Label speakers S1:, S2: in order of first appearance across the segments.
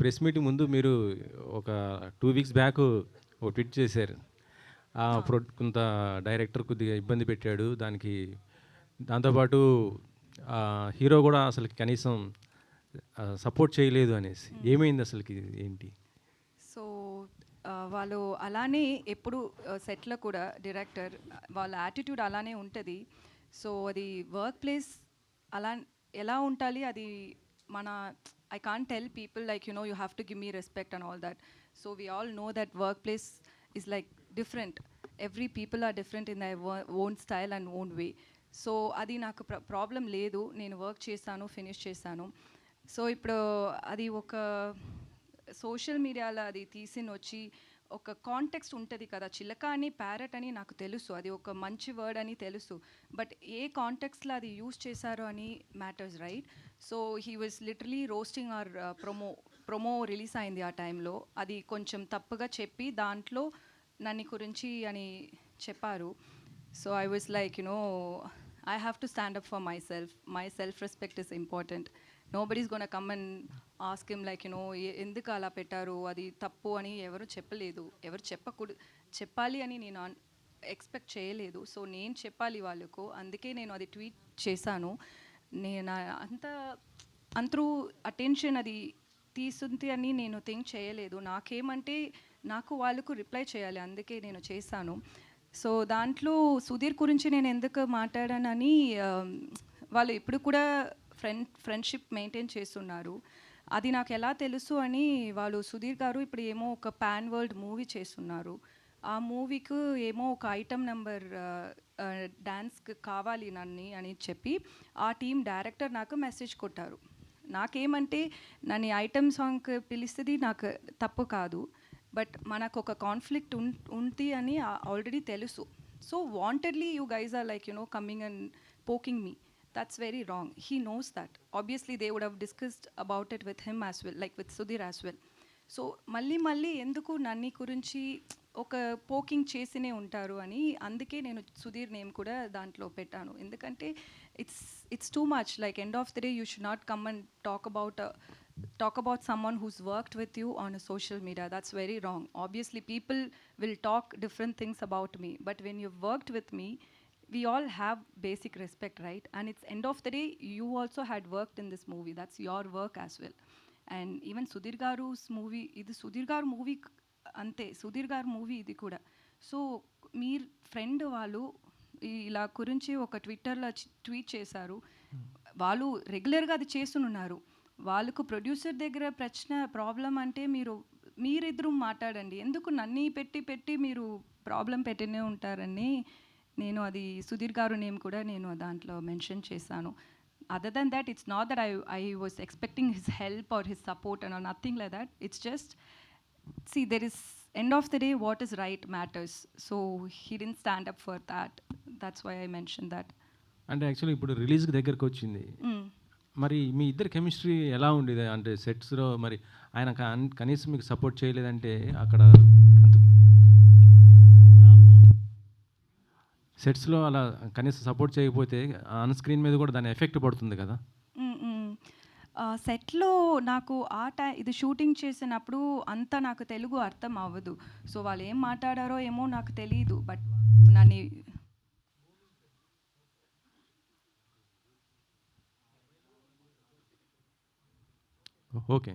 S1: Press meeting ముందు మీరు ఒక టూ వీక్స్ బ్యాక్ ఒక ట్వీట్ చేశారు. ఆ ప్రొ కొంత డైరెక్టర్ కొద్దిగా ఇబ్బంది పెట్టాడు. దానికి దాంతోపాటు హీరో కూడా అసలు కనీసం సపోర్ట్ చేయలేదు అనేసి. ఏమైంది అసలుకి ఏంటి?
S2: సో వాళ్ళు అలానే ఎప్పుడు సెట్లో కూడా డైరెక్టర్ వాళ్ళ యాటిట్యూడ్ అలానే ఉంటుంది. సో అది వర్క్ ప్లేస్ అలా ఎలా ఉండాలి? అది మన I can tell people like you know you have to give me respect and all that so we all know that workplace is like different every people are different in their own style and own way so అది నాకు problem లేదు. నేను work చేశాను finish చేశాను so ఇప్పుడు అది ఒక social మీడియాలో అది తీసిన వచ్చి ఒక కాంటెక్స్ట్ ఉంటుంది కదా. చిలక అని ప్యారెట్ అని నాకు తెలుసు. అది ఒక మంచి వర్డ్ అని తెలుసు. బట్ ఏ కాంటెక్స్లో అది యూస్ చేశారు అని matters right so he was literally roasting or promo promo release అయింది ఆ టైంలో అది కొంచెం తప్పుగా చెప్పి దాంట్లో నన్ను గురించి అని చెప్పారు. So I was like you know I have to stand up for my self my self respect is important nobody's gonna come and ask him like you know ఎందుకు అలా పెట్టారు? అది తప్పు అని ఎవరు చెప్పలేదు. ఎవరు చెప్పకూడదు చెప్పాలి అని నేను ఎక్స్పెక్ట్ చేయలేదు. సో నేను చెప్పాలి వాళ్ళకు. అందుకే నేను అది ట్వీట్ చేశాను. నేను అంత అంతరూ అటెన్షన్ అది తీసుంది అని నేను థింక్ చేయలేదు. నాకేమంటే నాకు వాళ్ళకు రిప్లై చేయాలి. అందుకే నేను చేశాను. సో దాంట్లో సుధీర్ గురించి నేను ఎందుకు మాట్లాడానని వాళ్ళు ఇప్పుడు కూడా ఫ్రెండ్ ఫ్రెండ్షిప్ మెయింటైన్ చేస్తున్నారు. అది నాకు ఎలా తెలుసు అని వాళ్ళు సుధీర్ గారు ఇప్పుడు ఏమో ఒక పాన్ వరల్డ్ మూవీ చేస్తున్నారు. ఆ మూవీకి ఏమో ఒక ఐటమ్ నెంబర్ డ్యాన్స్కి కావాలి నన్ను అని చెప్పి ఆ టీం డైరెక్టర్ నాకు మెసేజ్ కొట్టారు. నాకేమంటే నన్ను ఐటమ్ సాంగ్ పిలిస్తుంది నాకు తప్పు కాదు. బట్ మనకు ఒక కాన్ఫ్లిక్ట్ ఉన్ ఉంది అని ఆల్రెడీ తెలుసు. So wantedly you guys are like you know coming and poking me that's very wrong he knows that obviously they would have discussed about it with him as well like with Sudheer as well so మళ్ళీ మళ్ళీ ఎందుకు నన్ని గురించి ఒక poking చేసినే ఉంటారు అని అందుకే నేను సుధీర్ నేమ్ కూడా దాంట్లో పెట్టాను. ఎందుకంటే it's it's too much like end of the day you should not come and talk about talk about someone who's worked with you on a social media. That's very wrong. Obviously people will talk different things about me. But when you've worked with we all have basic respect right? And it's end of the day you also had worked in this movie. That's your work as well. And even Sudheer గారు's movie ఇది సుధీర్ గారు movie అంతే. సుధీర్ గారు movie ఇది కూడా. So మీ friend వాళ్ళు ఇలా గురించి ఒక ట్విట్టర్లో ట్వీట్ చేశారు. వాళ్ళు రెగ్యులర్గా అది చేస్తున్నారు వాళ్ళకు ప్రొడ్యూసర్ దగ్గర ప్రశ్న ప్రాబ్లం అంటే మీరు మీరిద్దరు మాట్లాడండి. ఎందుకు నన్ను పెట్టి పెట్టి మీరు ప్రాబ్లం పెట్టినే ఉంటారని నేను అది సుధీర్ గారు నేమ్ కూడా నేను దాంట్లో మెన్షన్ చేశాను. Other then that it's not that I I was expecting his help or his support and nothing like that it's just see there is end of the day what is right matters. So he didn't stand up for that. That's why i mentioned that.
S1: అంటే actually ఇప్పుడు రిలీజ్కి దగ్గరకు వచ్చింది.
S2: Mm.
S1: మరి మీ ఇద్దరు chemistry ఎలా ఉండేది? అంటే సెట్స్లో మరి ఆయన కనీసం మీకు సపోర్ట్ చేయలేదంటే అక్కడ అంత సెట్స్లో అలా కనీసం సపోర్ట్ చేయకపోతే ఆన్ స్క్రీన్ మీద కూడా దాని ఎఫెక్ట్ పడుతుంది కదా?
S2: సెట్లో నాకు ఆ టై ఇది షూటింగ్ చేసినప్పుడు అంత నాకు తెలుగు అర్థం అవ్వదు. సో వాళ్ళు ఏం మాట్లాడారో ఏమో నాకు తెలియదు బట్ నన్ను
S1: ఓకే.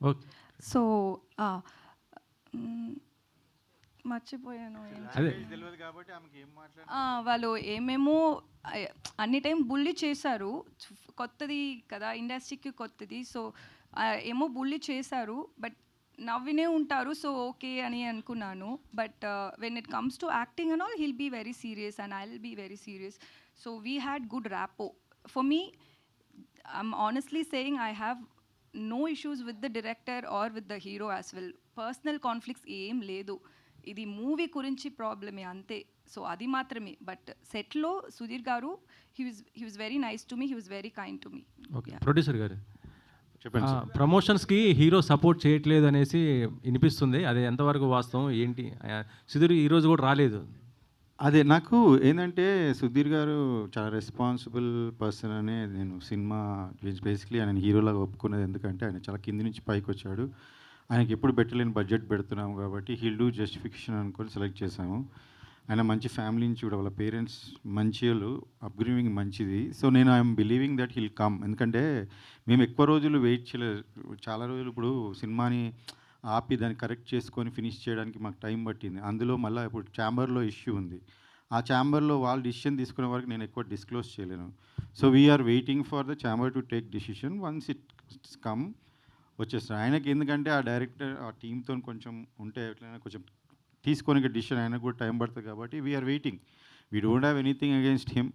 S1: ఓకే.
S2: సో మర్చిపోయాను ఏం
S1: అదే.
S3: తెలియదు కాబట్టి ఆమెకి ఏం మాట్లాడ
S2: ఆ, వాళ్ళు ఏమేమో అన్ని టైం బుల్లి చేశారు. కొత్తది కదా ఇండస్ట్రీకి కొత్తది. సో ఏమో బుల్లి చేశారు బట్ నవ్వినే ఉంటారు. సో ఓకే అని అనుకున్నాను. But when it comes to acting and all he'll be very serious and I will be very serious so we had good rapport for me I'm honestly saying I have no issues with the director or with the hero as well. Personal conflicts ఏం లేదు. ఇది movie గురించి ప్రాబ్లమే అంతే. So అది మాత్రమే. But సెట్లో సుధీర్ గారు he was he was very nice to me he was very kind to me
S1: okay producer గారు.
S3: చెప్పండి
S1: ప్రమోషన్స్కి హీరో సపోర్ట్ చేయట్లేదు అనేసి వినిపిస్తుంది. అది ఎంతవరకు వాస్తవం ఏంటి? సుధీర్ ఈరోజు కూడా రాలేదు.
S3: అదే నాకు ఏంటంటే సుధీర్ గారు చాలా రెస్పాన్సిబుల్ పర్సన్ అనే నేను సినిమా బేసిక్లీ ఆయన హీరోలాగా ఒప్పుకున్నది ఎందుకంటే ఆయన చాలా కింది నుంచి పైకి వచ్చాడు. ఆయనకి ఎప్పుడు పెట్టలేని బడ్జెట్ పెడుతున్నాము కాబట్టి హీల్ డూ జస్టిఫికేషన్ అనుకొని సెలెక్ట్ చేశాము. ఆయన మంచి ఫ్యామిలీ నుంచి కూడా వాళ్ళ పేరెంట్స్ మంచి వాళ్ళు అప్గ్రీవింగ్ మంచిది. సో నేను I'm believing that he'll come. ఎందుకంటే మేము ఎక్కువ రోజులు వెయిట్ చేయలేదు. చాలా రోజులు ఇప్పుడు సినిమాని ఆపి దాన్ని కరెక్ట్ చేసుకొని ఫినిష్ చేయడానికి మాకు టైం పట్టింది. అందులో మళ్ళీ ఇప్పుడు ఛాంబర్లో ఇష్యూ ఉంది. ఆ ఛాంబర్లో వాళ్ళు డిసిషన్ తీసుకునే వరకు నేను ఎక్కువ డిస్క్లోజ్ చేయలేను. So we're waiting for the chamber to take decision once it come వచ్చేస్తాడు ఆయనకి ఎందుకంటే ఆ డైరెక్టర్ ఆ టీంతో కొంచెం ఉంటే ఎట్లయినా కొంచెం తీసుకొని డిసిషన్ ఆయనకు కూడా టైం పడుతుంది కాబట్టి we're waiting we don't have anything against him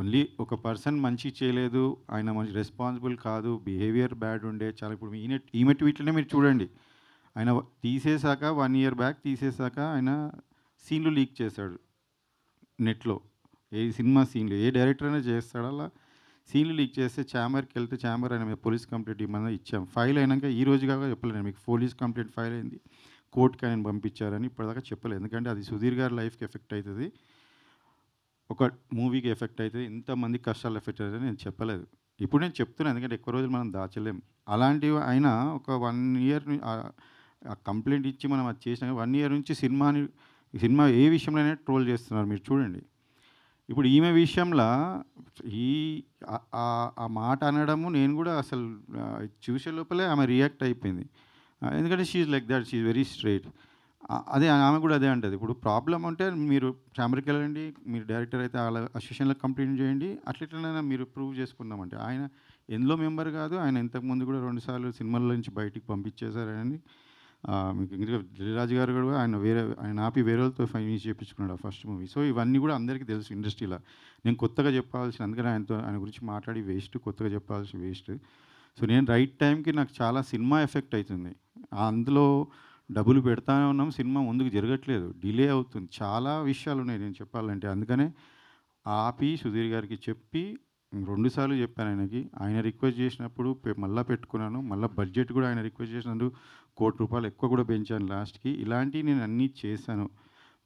S3: only ఒక పర్సన్ మంచి చేయలేదు. ఆయన మంచి రెస్పాన్సిబుల్ కాదు. బిహేవియర్ బ్యాడ్ ఉండే. చాలా ఇప్పుడు ఈమె ఈమె ట్వీట్లనే మీరు చూడండి. ఆయన తీసేశాక వన్ ఇయర్ బ్యాక్ తీసేశాక ఆయన సీన్లు లీక్ చేశాడు. నెట్లో. ఏ సినిమా సీన్లు ఏ డైరెక్టర్ అయినా చేస్తాడు? అలా సీన్లు లీక్ చేస్తే ఛాంబర్కి వెళ్తే ఛాంబర్ అయినా మేము పోలీస్ కంప్లైంట్ ఇవ్వమని ఇచ్చాం. ఫైల్ అయినాక ఈ రోజు కాక చెప్పలేను మీకు పోలీస్ కంప్లైంట్ ఫైల్ అయింది. కోర్టుకి ఆయన పంపించారని ఇప్పటిదాకా చెప్పలేదు. ఎందుకంటే అది సుధీర్ గారి లైఫ్కి ఎఫెక్ట్ అవుతుంది ఒక మూవీకి ఎఫెక్ట్ అవుతుంది ఇంతమంది కష్టాలు ఎఫెక్ట్ అవుతుంది నేను చెప్పలేదు. ఇప్పుడు నేను చెప్తున్నాను ఎందుకంటే ఎక్కువ రోజులు మనం దాచలేం. అలాంటివి అయినా ఒక వన్ ఇయర్ కంప్లైంట్ ఇచ్చి మనం అది చేసినాక వన్ ఇయర్ నుంచి సినిమాని సినిమా ఏ విషయంలోనే ట్రోల్ చేస్తున్నారు మీరు చూడండి. ఇప్పుడు ఈమె విషయంలో ఈ ఆ- మాట అనడము నేను కూడా అసలు చూసే లోపలే ఆమె రియాక్ట్ అయిపోయింది. ఎందుకంటే she's like that she's very straight అదే ఆమె కూడా అదే అంటది. ఇప్పుడు ప్రాబ్లం అంటే మీరు ఛాంబర్కి వెళ్ళండి మీరు డైరెక్టర్ అయితే వాళ్ళ అసోసియేషన్లో కంప్లైంట్ చేయండి అట్లా మీరు ప్రూవ్ చేసుకుందామంటే. ఆయన ఎందులో మెంబర్ కాదు ఆయన ఇంతకుముందు కూడా రెండుసార్లు సినిమాల నుంచి బయటికి పంపించేశారని మీకు ఇంకా దిల్రాజు గారు కూడా ఆయన వేరే ఆయన ఆపి వేరే వాళ్ళతో ఫైన్ చేయించుకున్నాడు ఆ ఫస్ట్ మూవీ. సో ఇవన్నీ కూడా అందరికీ తెలుసు ఇండస్ట్రీలో. నేను కొత్తగా చెప్పాల్సిన అందుకని ఆయనతో ఆయన గురించి మాట్లాడి వేస్ట్ కొత్తగా చెప్పాల్సిన వేస్ట్. సో నేను రైట్ టైంకి నాకు చాలా సినిమా ఎఫెక్ట్ అవుతుంది ఆ అందులో డబ్బులు పెడతానే ఉన్నాం సినిమా ముందుకు జరగట్లేదు డిలే అవుతుంది. చాలా విషయాలు ఉన్నాయి నేను చెప్పాలంటే. అందుకనే ఆపి సుధీర్ గారికి చెప్పి రెండుసార్లు చెప్పాను ఆయనకి. ఆయన రిక్వెస్ట్ చేసినప్పుడు మళ్ళీ పెట్టుకున్నాను. మళ్ళీ బడ్జెట్ కూడా ఆయన రిక్వెస్ట్ చేసినందుకు కోటి రూపాయలు ఎక్కువ కూడా పెంచాను లాస్ట్కి. ఇలాంటివి నేను అన్నీ చేశాను.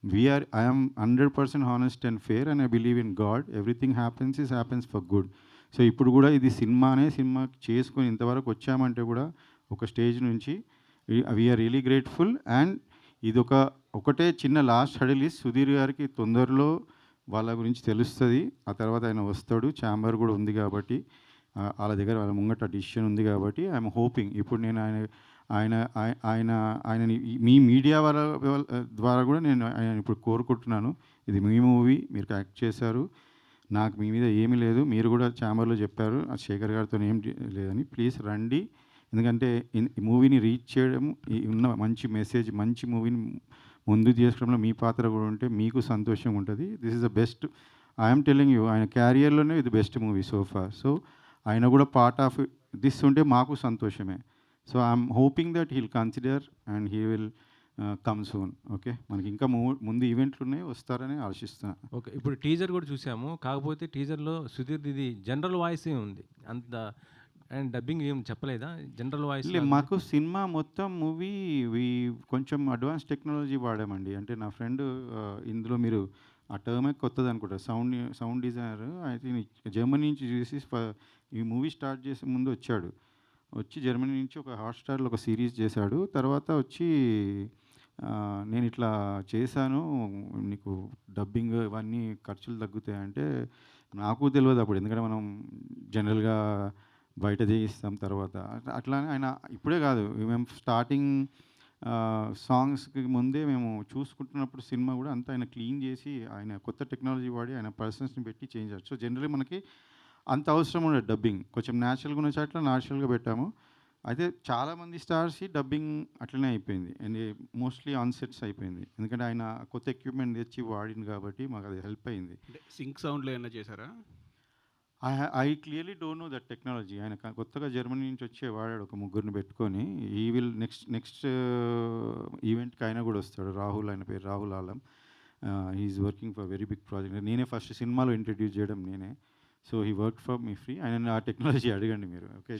S3: We're I'm hundred percent honest and fair and I believe in God everything happens is happens for good so ఇప్పుడు కూడా ఇది సినిమానే సినిమా చేసుకొని ఇంతవరకు వచ్చామంటే కూడా ఒక స్టేజ్ నుంచి వీఆర్ రియలీ గ్రేట్ఫుల్ అండ్ ఇది ఒక ఒకటే చిన్న లాస్ట్ హడిల్ సుధీర్ గారికి తొందరలో వాళ్ళ గురించి తెలుస్తుంది. ఆ తర్వాత ఆయన వస్తాడు ఛాంబర్ కూడా ఉంది కాబట్టి వాళ్ళ దగ్గర వాళ్ళ ముంగట డిసిషన్ ఉంది కాబట్టి ఐఎమ్ హోపింగ్ ఇప్పుడు నేను ఆయన ఆయన ఆయన ఆయనని మీ మీడియా వాళ్ళ ద్వారా కూడా నేను ఆయన ఇప్పుడు కోరుకుంటున్నాను. ఇది మీ మూవీ మీరు యాక్ట్ చేశారు. నాకు మీ మీద ఏమీ లేదు. మీరు కూడా ఛాంబర్లో చెప్పారు. ఆ శేఖర్ గారితో ఏం లేదని. ప్లీజ్ రండి. ఎందుకంటే ఈ మూవీని రీచ్ చేయడం ఉన్న మంచి మెసేజ్ మంచి మూవీని ముందు చేసుకోవడంలో మీ పాత్ర కూడా ఉంటే మీకు సంతోషం ఉంటుంది. This is the best I'm telling you ఆయన క్యారియర్లోనే ఇది బెస్ట్ మూవీ సోఫా సో ఆయన కూడా పార్ట్ ఆఫ్ దిస్ ఉంటే మాకు సంతోషమే. So I'm hoping that he'll consider and he will come soon okay మనకి ఇంకా ముందు ఈవెంట్లు ఉన్నాయి వస్తారని ఆశిస్తున్నాను
S1: ఓకే. ఇప్పుడు టీజర్ కూడా చూసాము. కాకపోతే టీజర్లో సుధీర్ ఇది జనరల్ వాయిసే ఉంది. అంత అండ్ డబ్బింగ్ ఏం చెప్పలేదా? జనరల్ వాయిస్
S3: మాకు సినిమా మొత్తం మూవీ కొంచెం అడ్వాన్స్ టెక్నాలజీ వాడామండి. అంటే నా ఫ్రెండ్ ఇందులో మీరు ఆ టర్మే కొత్తది అనుకుంటా. సౌండ్ సౌండ్ డిజైనర్ అయితే జర్మనీ నుంచి చూసి ఈ మూవీ స్టార్ట్ చేసే ముందు వచ్చాడు. వచ్చి జర్మనీ నుంచి ఒక హాట్స్టార్లో ఒక సిరీస్ చేశాడు. తర్వాత వచ్చి నేను ఇట్లా చేశాను. నీకు డబ్బింగ్ ఇవన్నీ ఖర్చులు తగ్గుతాయి అంటే నాకు తెలియదు అప్పుడు. ఎందుకంటే మనం జనరల్గా బయట చేయిస్తాం తర్వాత. అట్లా- అట్లానే ఆయన ఇప్పుడే కాదు. మేము స్టార్టింగ్ సాంగ్స్కి ముందే మేము చూసుకుంటున్నప్పుడు సినిమా కూడా అంతా ఆయన క్లీన్ చేసి ఆయన కొత్త టెక్నాలజీ వాడి ఆయన పర్సన్స్ని పెట్టి చేంజ్ చేస్తారు సో జనరల్లీ మనకి అంత అవసరం ఉండదు డబ్బింగ్. కొంచెం న్యాచురల్గా ఉన్న చోట్ల న్యాచురల్గా పెట్టాము. అయితే చాలామంది స్టార్స్ డబ్బింగ్ అట్లనే అయిపోయింది. అండ్ మోస్ట్లీ ఆన్ సెట్స్ అయిపోయింది. ఎందుకంటే ఆయన కొత్త ఎక్విప్మెంట్ తెచ్చి వాడింది కాబట్టి మాకు అది హెల్ప్ అయింది.
S4: సింక్ సౌండ్లో ఏమైనా చేశారా?
S3: I I clearly don't know that technology. ఆయన కొత్తగా జర్మనీ నుంచి వచ్చే వాడాడు ఒక ముగ్గురిని పెట్టుకొని. ఈ విల్ నెక్స్ట్ నెక్స్ట్ ఈవెంట్కి ఆయన కూడా వస్తాడు. రాహుల్ ఆయన పేరు Rahul Alam. He's working for very big project. నేనే ఫస్ట్ సినిమాలో ఇంట్రడ్యూస్ చేయడం నేనే. So he work for me free ఆయన ఆ టెక్నాలజీ అడగండి మీరు. ఓకే